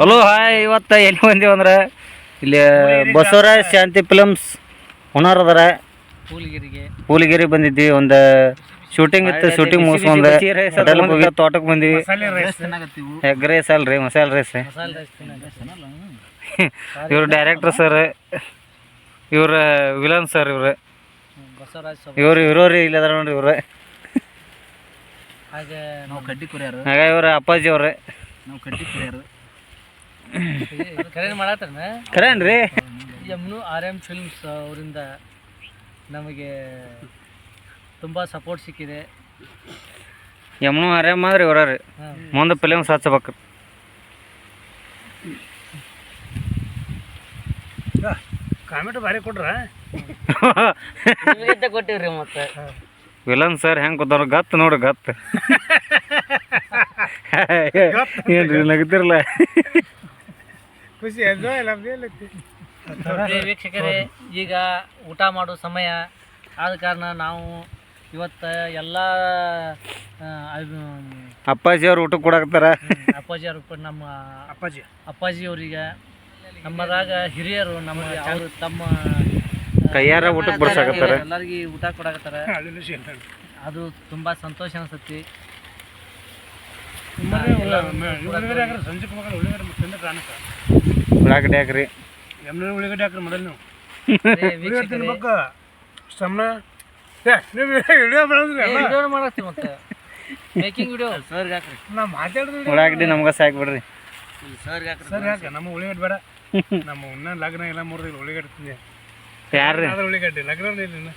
Hello hi ಇವತ್ತು ಎಲ್ಲಿ ಬಂದೀವಿ ಅಂದ್ರೆ? ಇಲ್ಲಿ ಬಸವರಾಜ್ ಶಾಂತಿ ಫಿಲಮ್ಸ್ ಓನರ್ ಅದಾರ. ಕೂಲಿಗಿರಿ ಬಂದಿದ್ವಿ. ಒಂದು ಶೂಟಿಂಗ್ ಇತ್ತು ಶೂಟಿಂಗ್ ಮುಗಿಸ್ಕೊಂಡು ಹೋಟೆಲ್ಗೆ ಹೋಗಿ ತೋಟಕ್ಕೆ ಬಂದಿವಿ. ಚೆನ್ನಾಗತ್ತಿವು ಎಗ್ ರೈಸ್ ಅಲ್ರಿ ಮಸಾಲೆ ರೈಸ್ ಮಸಾಲೆ ರೈಸ್ ತಿನ್ನಲ್ಲ ಇವ್ರು ಡೈರೆಕ್ಟರ್ ಸರ್ ಇವ್ರ ವಿಲನ್ ಸರ್ ಇವ್ರ. ಇವ್ರು ಇವ್ರವ್ರಿ ಇಲ್ಲ ಅದಾರ ನೋಡ್ರಿ ಇವ್ರು. ಹಾಗೆ ಇವ್ರ ಅಪ್ಪಾಜಿ ಅವ್ರೆ. ನಾವು ಕಡ್ಡಿ ಕರೆ ಕರೆನ್ ರೀ ಯಮ್ನು ಆರ್ ಎಂ ಫಿಲ್ಮ್ಸ್ ಅವರಿಂದ ನಮಗೆ ತುಂಬ ಸಪೋರ್ಟ್ ಸಿಕ್ಕಿದೆ. ಯಮ್ನು ಎಂ ಆದ್ರೆ ಇವ್ರ ರೀ ಮುಂದೆ ಫಿಲಮ್ಸ್ ಹಚ್ಬೇಕು ಕಾಮೆಂಟ್ ಭಾರಿ ಕೊಟ್ರ? ಕೊಟ್ಟಿವ್ರಿ ಮತ್ತೆ. ವಿಲನ್ ಸರ್ ಹೆಂಗ್ ಕೂತಾರ ಗತ್ ನೋಡು ಗತ್. ಏನ್ರಿ ನಗತಿರಲ್ಲ ಖುಷಿ ವೀಕ್ಷಕರೇ ಈಗ ಊಟ ಮಾಡೋ ಸಮಯ ಆದ ಕಾರಣ ನಾವು ಇವತ್ತು ಎಲ್ಲ ಅಪ್ಪಾಜಿ ಅವ್ರು ಊಟ ಕೊಡಾಕತ್ತಾರ? ಅಪ್ಪಾಜಿ ಅವ್ರ ನಮ್ಮ ಅಪ್ಪಾಜಿ. ಅಪ್ಪಾಜಿ ಅವರಿಗೆ ನಮ್ಮದಾಗ ಹಿರಿಯರು ನಮ್ಮ ಅವರು ತಮ್ಮ ಕೈಯಾರ ಊಟಕ್ಕೆ ಬರ್ಸಾಕತ್ತಾರ ಎಲ್ಲರಿಗೆ ಊಟ ಕೊಡಾಕತ್ತಾರ. ಅದು ತುಂಬಾ ಸಂತೋಷ ಅನ್ಸತ್ತಿ. ಉಳ್ಳಾಗಡ್ಡಿ ಹಾಕ್ರಿ. ಉಳ್ಳಾಗಡ್ಡಿ ಹಾಕ್ರಿ ಮೊದಲು ವಿಡಿಯೋ ಮಾಡತ್ತೀವಿ ಮತ್ತೆ. ಮೇಕಿಂಗ್ ವಿಡಿಯೋ ಸರ್ಗೆ ಹಾಕ್ರಿ. ಉಳ್ಳಾಗಡ್ಡಿ ನಮ್ಗ ಸಾಕ್ ಬಿಡ್ರಿ. ಸರ್ ಹಾಕ್ರಿ. ಸರ್ ಯಾಕೆ ನಮ್ಮ ಉಳಿಗಡ್ಡೆ ಬೇಡ. ನಮ್ಮ ಉನ್ನ ಲಗ್ನ ಎಲ್ಲ ಮುರಿದಿಲ್ಲ ಉಳಿಗಡ್ಡೆ ತಿಂದೆ. ಯಾರ್ರಿ? ಅದ್ರ ಉಳಿಗಡ್ಡೆ ಲಗ್ನ ಇಲ್ಲ.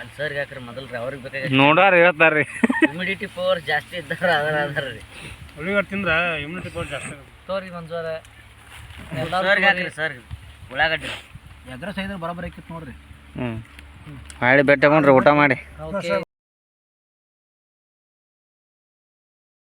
ಅಲ್ಲಿ ಸರ್ ಹಾಕ್ರಿ ಮೊದಲ್ರಿ ರೀ ಅವ್ರಿಗೆ ಬೇಕಾಗಿ ನೋಡಾರ ಹೇಳ್ತಾರ್ರಿ. ಇಮ್ಯುನಿಟಿ ಪವರ್ ಜಾಸ್ತಿ ಇದ್ದಾರ ಅದರ ಅದಾರ ರೀ. ಉಳಿಗಡ್ಡೆ ತಿಂದ್ರ ಇಮ್ಯುನಿಟಿ ಪವರ್ ಜಾಸ್ತಿ. ತೋರಿ ಮಂಜೂರ ಸರ್ಗೆ ಹಾಕ್ರಿ ಉಳ್ಳಾಗಡ್ಡಿ. ಎದ್ರ ಸೈದ್ರ ಬರೋಬ್ಬರ ಆಕಿತ್ತು ನೋಡ್ರಿ. ಹ್ಮ್. ಮಾಡಿ ಬೆಟ್ಟ ಊಟ ಮಾಡಿ. ಓಕೆ